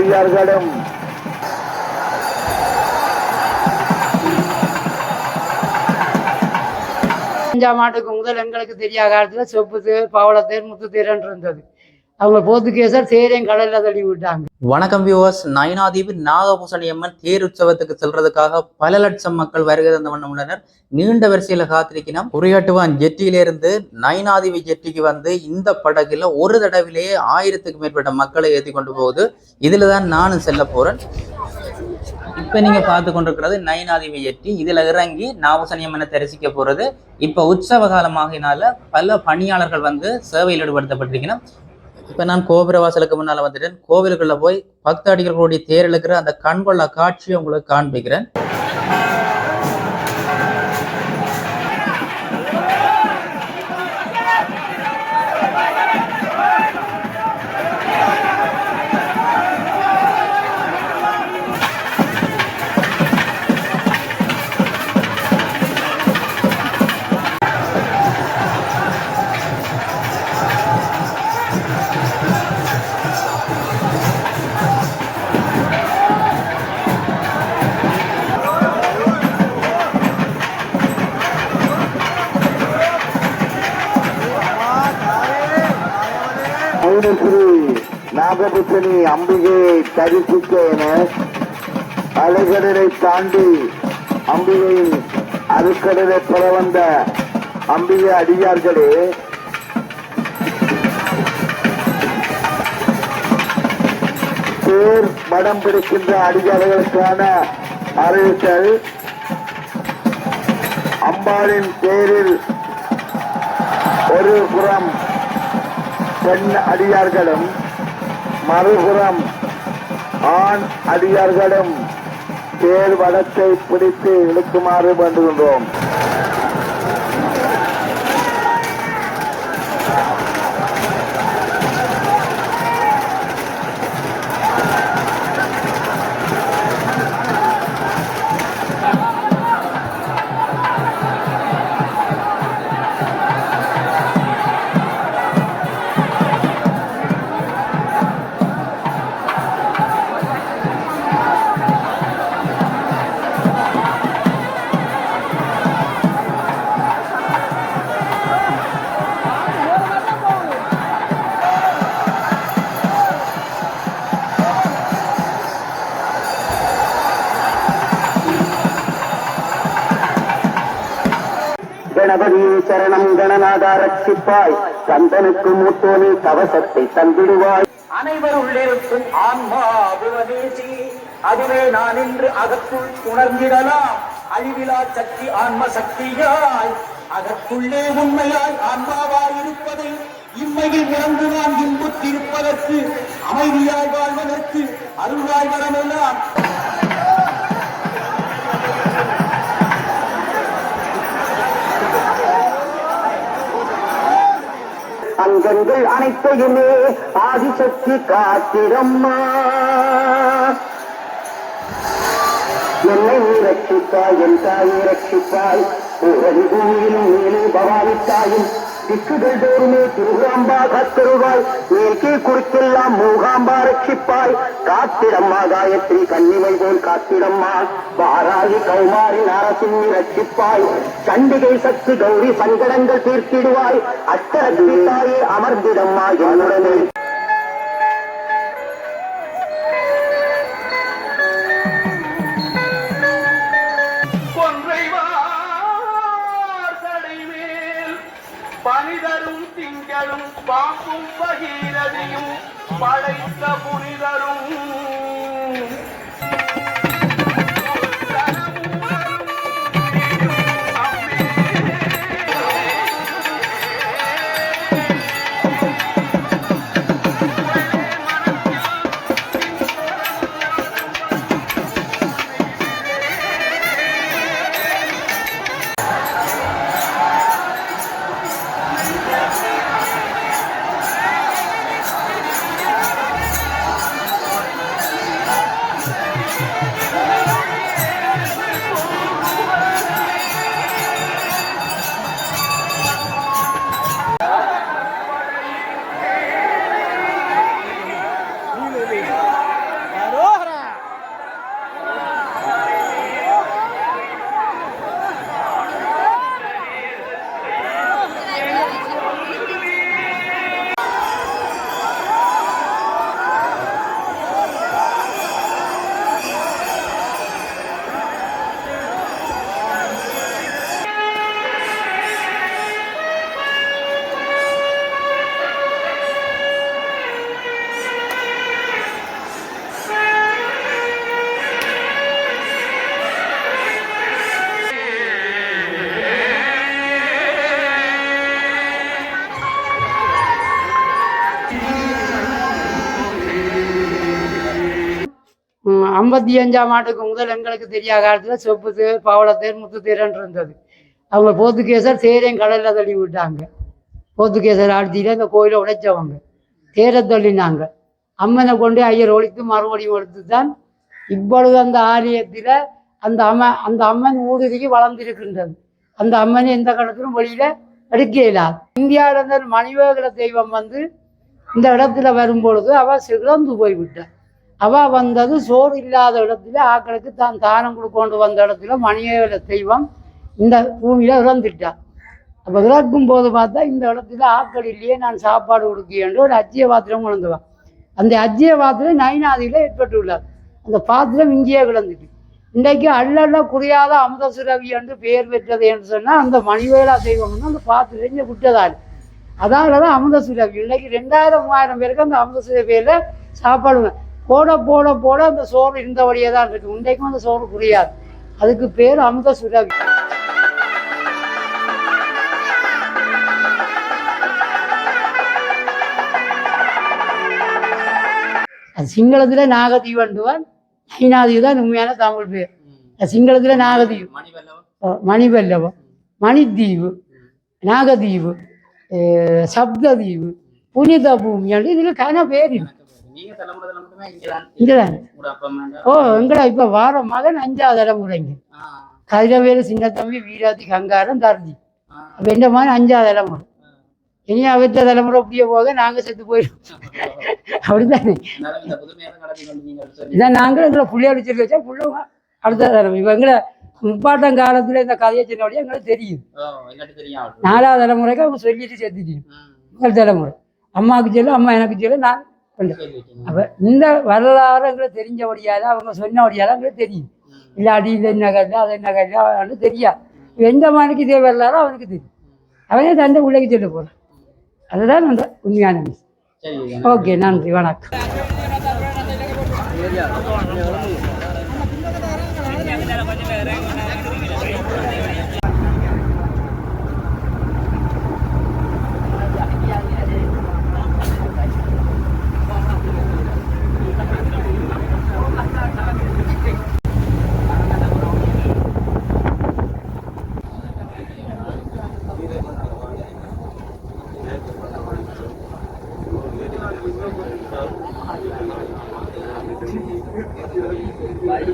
அடியார்களும். அஞ்சாம் ஆண்டுக்கு முதல் எங்களுக்கு தெரியாத காலத்தில் செப்பு தேர் பவள தேர் முத்து தேர்ன்னு இருந்தது. அவங்க போர்த்துகேசர் தேரையும் கடலில் தள்ளி விட்டாங்க. வணக்கம் வியூவர்ஸ் நயனாதீபி நாகபூசணி அம்மன் தேர் உற்சவத்துக்கு செல்றதுக்காக பல லட்சம் மக்கள் வருகை தந்த வண்ணம் உள்ளனர். நீண்ட வரிசையில காத்திருக்கணும் உரையாட்டுவான் ஜெட்டியிலிருந்து நயனாதீவு ஜெட்டிக்கு வந்து இந்த படகுல ஒரு தடவிலேயே ஆயிரத்துக்கு மேற்பட்ட மக்களை ஏற்றி கொண்டு போகுது. இதில் தான் நானும் செல்ல போறேன். இப்ப நீங்க பார்த்து கொண்டிருக்கிறது நயனாதீவி ஜெட்டி. இதுல இறங்கி நாகபூசணி அம்மனை தரிசிக்க போறது. இப்ப உற்சவ காலமாகினால பல பணியாளர்கள் வந்து சேவையில் ஈடுபடுத்தப்பட்டிருக்கணும் இப்ப நான் கோபுர வாசலுக்கு முன்னால வந்துட்டேன். கோவிலுக்குள்ள போய் பக்தாடிகளுடைய தேர் இழுக்கிற அந்த கண்கொள்ளா காட்சியை உங்களுக்கு காண்பிக்கிறேன். மௌனஸ்ரீ நாகபுத்தனி அம்பிகையை தரிசிக்க என அலைகடலை தாண்டி அம்பிகையின் அருக்கடலை பெற வந்த அம்பிகை அடியார்களே. பேர் மடம் பிடிக்கின்ற அடியார்களுக்கான அறிவித்தல். அம்பாளின் பேரில் ஒரு புறம் பெண் அடியார்களும் மறுபுறம் ஆண் அடியார்களும் தேர் வடத்தை பிடித்து இழுக்குமாறு வேண்டுகின்றோம். கணபதி சரணம் கணநாதா ரட்சிப்பாய் கந்தனுக்கு மூத்தோனி கவசத்தை தந்திடுவாய். அனைவருள்ளிருக்கும் ஆன்மா அபிவதேசி அதுவே நான் இன்று அகத்துள் உணர்ந்திடலாம். அழிவிலா சக்தி ஆன்ம சக்தியாய். அதற்குள்ளே உண்மையாய் ஆன்மாவாய் இருப்பதை இம்மையில் உணர்ந்து நான் இன்புத்திருப்பதற்கு அமைதியாய் வாழ்வதற்கு அருள்வாய் வரமெல்லாம் அங்கங்கள் அனைத்தையுமே ஆதிசக்தி காத்திரம்மா. என்னை நீ ரட்சிப்பாய் என் தாயை ரட்சித்தாய் ஊரடி பூமியிலும் மேலே பவானி தாயும் திக்குகள் தோறுமே திருகாம்பா காத்தருவாய். மேற்கே குறுக்கெல்லாம் மூகாம்பா ரட்சிப்பாய். காத்திடம்மா காயத்ரி கன்னிமை போல் காத்திடம்மா வாராகி கௌமாரி நாரசிம்மி ரட்சிப்பாய். சண்டிகை சக்தி கௌரி சங்கடங்கள் தீர்த்திடுவாய். அஷ்டரத்னி தாயே அமர்ந்திடம்மா என்னுடனே. ஐம்பத்தி அஞ்சாம் ஆண்டுக்கு முதல் எங்களுக்கு தெரியாத காலத்தில் செப்பு தேர் பவள தேர் முத்து தேர்ன்னு இருந்தது. அவங்க போத்துக்கேசர் தேரையும் கடலில் தள்ளி விட்டாங்க. போத்துக்கேசர் ஆட்சியில் இந்த கோயிலை உடைச்சவங்க. தேரை தள்ளினாங்க. அம்மனை கொண்டு ஐயர் ஒழித்து மறுபடியும் எடுத்து தான் இப்பொழுது அந்த ஆலயத்தில் அந்த அம்ம அந்த அம்மன் ஊடுருகி வளர்ந்திருக்கின்றது. அந்த அம்மனை எந்த காலத்திலும் வெளியில் எடுக்க இயலாது இந்தியாவில் இருந்த மணிவேகர தெய்வம் வந்து இந்த இடத்துல வரும்பொழுது அவ சிறந்து போய்விட்டார். அவ வந்தது சோறு இல்லாத இடத்துல ஆக்களுக்கு தான் தானம் கொடுக்கொண்டு வந்த இடத்துல மணிவேகர தெய்வம் இந்த பூமியில இறந்துட்டா. அப்போ இறக்கும் போது பார்த்தா இந்த இடத்துல ஆக்கள் இல்லையே நான் சாப்பாடு கொடுக்கிறேன் ஒரு அச்சிய பாத்திரம் கொண்டுவான் அந்த அச்சிய பாத்திரம் நைனாதியில் ஏற்பட்டுள்ளார். அந்த பாத்திரம் இங்கேயே கிடந்துட்டு இன்றைக்கு அள்ளல்ல குறையாத அமுதசுரவி என்று பெயர் பெற்றது என்று சொன்னால் அந்த மணிவேலா தெய்வம் அந்த பாத்திரம் விட்டதால் அதனால தான் அமுதசுரவி. இன்னைக்கு ரெண்டாயிரம் மூவாயிரம் பேருக்கு அந்த அமுத சுரவியில் போட போட போட அந்த சோறு இருந்தபடியே தான் இருக்கு. இன்றைக்கும் அந்த சோறு குறையாது அதுக்கு பேர் அமுத சுரவி அது சிங்களத்தில் நாகதீவண்டுவான் நைனாதீவு தான் உண்மையான தமிழ் பேர். சிங்களத்தில் நாகதீவு. மணிவல்லவம் மணித்தீவு. நாகதீவு. சப்ததீவு. புனித பூமி. என்று இதில் கன பேர் இருக்கு. நீங்க ஓ எங்களை இப்போ வார மகன் அஞ்சாவது தலைமுறைங்க கதிரவேலு சின்ன தம்பி வீராதி கங்காரம் தருதி. அப்போ எந்த மாதிரி அஞ்சாவது தலைமுறை இனி அவற்ற தலைமுறை அப்படியே போக நாங்கள் செத்து போயிடும் அப்படித்தானே இதான் நாங்களும் எங்களை புள்ளைய அடிச்சிட்டு வச்சா புள்ளவங்க அடுத்த தலைமுறை இப்போ எங்களை முப்பாட்டம் காலத்தில் இந்த கதையை சொன்னபடியே எங்களுக்கு தெரியும். நாலாவது தலைமுறைக்கு அவங்க சொல்லிட்டு செத்துட்டீங்க ம், முதல் தலைமுறை அம்மாவுக்கு சொல்ல அம்மா எனக்கு சொல்ல நான். அப்போ இந்த வரலாறு எங்களுக்கு தெரிஞ்சபடியால அவங்க சொன்னபடியால எங்களுக்கு தெரியும். ம், இல்லாட்டி இது என்ன கதை அது என்ன கதை அவனுக்கு தெரியாது. எந்த மணிக்கு இதே வரலாறோ அவனுக்கு தெரியும். அவனே தந்தை உள்ளே சொல்ல போகிறான் அதுதான் அந்த உண்மையான ஓகே நன்றி வணக்கம். అది